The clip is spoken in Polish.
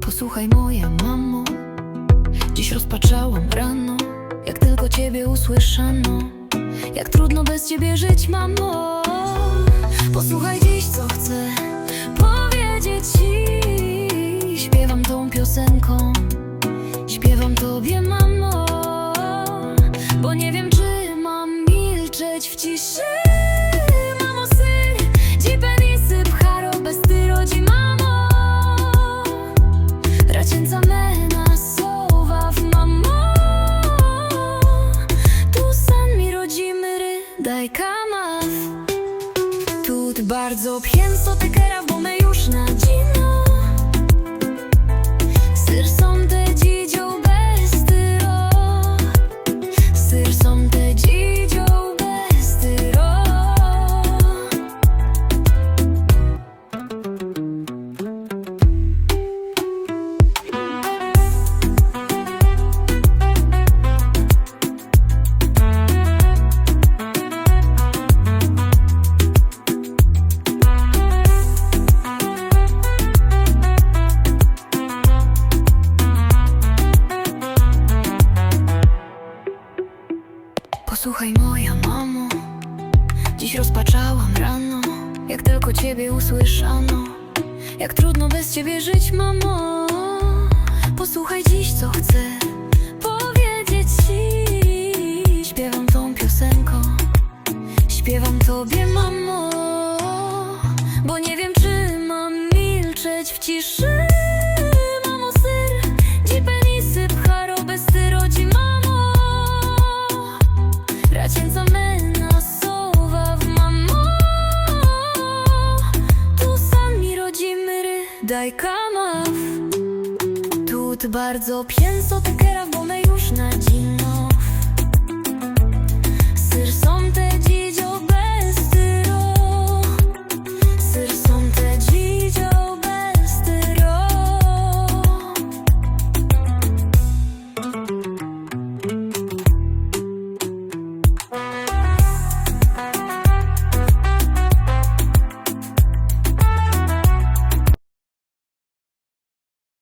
Posłuchaj moja mamo. Dziś rozpaczałam rano Jak tylko ciebie usłyszano. Jak trudno bez ciebie żyć, mamo Bardzo pienso te Posłuchaj moja mamo Dziś rozpaczałam rano. Jak tylko ciebie usłyszano Jak trudno bez ciebie żyć, mamo daj kamaw Tu bardzo pienso te kera, bo już na są